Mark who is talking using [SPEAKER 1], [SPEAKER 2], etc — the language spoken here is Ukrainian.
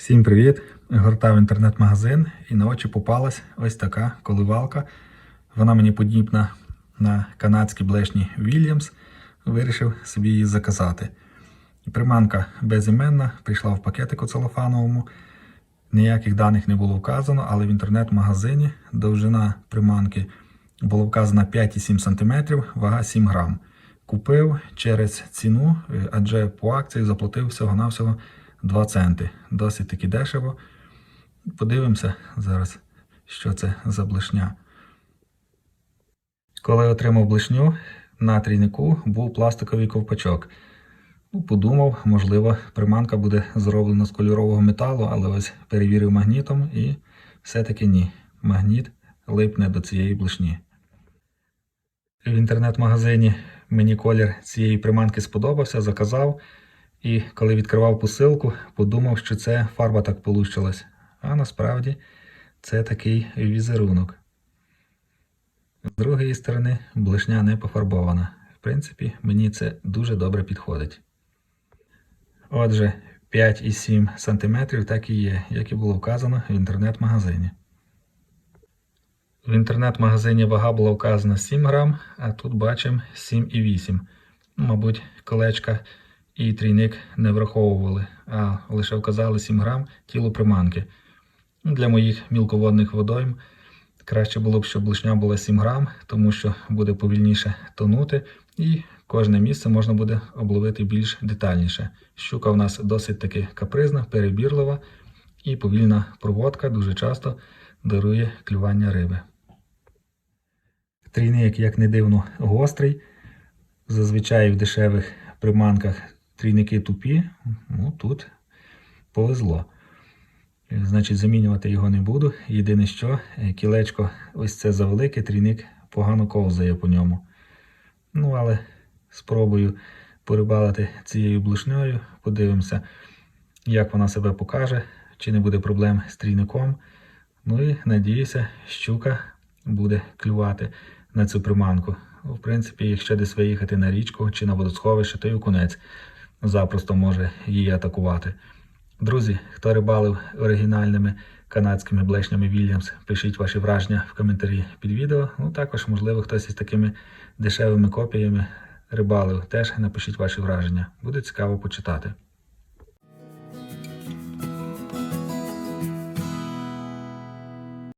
[SPEAKER 1] Всім привіт! Гортав інтернет-магазин і на очі попалась ось така коливалка. Вона мені подібна на канадські блешні Williams. Вирішив собі її заказати. Приманка безіменна, прийшла в пакетику целофановому. Ніяких даних не було вказано, але в інтернет-магазині довжина приманки була вказана 5,7 см, вага 7 грам. Купив через ціну, е, адже по акції заплатив всього-навсього 2 центи. Досить таки дешево. Подивимося зараз, що це за блешня. Коли отримав блешню, на трійнику був пластиковий ковпачок. Ну, подумав, можливо, приманка буде зроблена з кольорового металу, але ось перевірив магнітом і все-таки ні. Магніт липне до цієї блешні. В інтернет-магазині мені колір цієї приманки сподобався, заказав. І коли відкривав посилку, подумав, що це фарба так получилась. А насправді це такий візерунок. З другої сторони, блешня не пофарбована. В принципі, мені це дуже добре підходить. Отже, 5,7 см так і є, як і було вказано в інтернет-магазині. В інтернет-магазині вага була вказана 7 грам, а тут бачимо 7,8. Ну, мабуть, колечка і трійник не враховували, а лише вказали 7 грам тіло приманки. Для моїх мілководних водойм краще було б, щоб блишня була 7 грам, тому що буде повільніше тонути, і кожне місце можна буде обловити більш детальніше. Щука в нас досить таки капризна, перебірлива і повільна проводка дуже часто дарує клювання риби. Трійник, як не дивно, гострий. Зазвичай в дешевих приманках трійники тупі, ну тут повезло. Значить, замінювати його не буду. Єдине що, е, кілечко ось це завелике, трійник погано ковзає по ньому. Ну, але спробую порибалити цією блишнею, подивимося, як вона себе покаже, чи не буде проблем з трійником. Ну і надіюся, щука буде клювати на цю приманку. В принципі, якщо десь виїхати на річку чи на водосховище, то й окунець запросто може її атакувати. Друзі, хто рибалив оригінальними канадськими блешнями Williams, пишіть ваші враження в коментарі під відео. Ну також, можливо, хтось із такими дешевими копіями рибалив. Теж напишіть ваші враження. Буде цікаво почитати.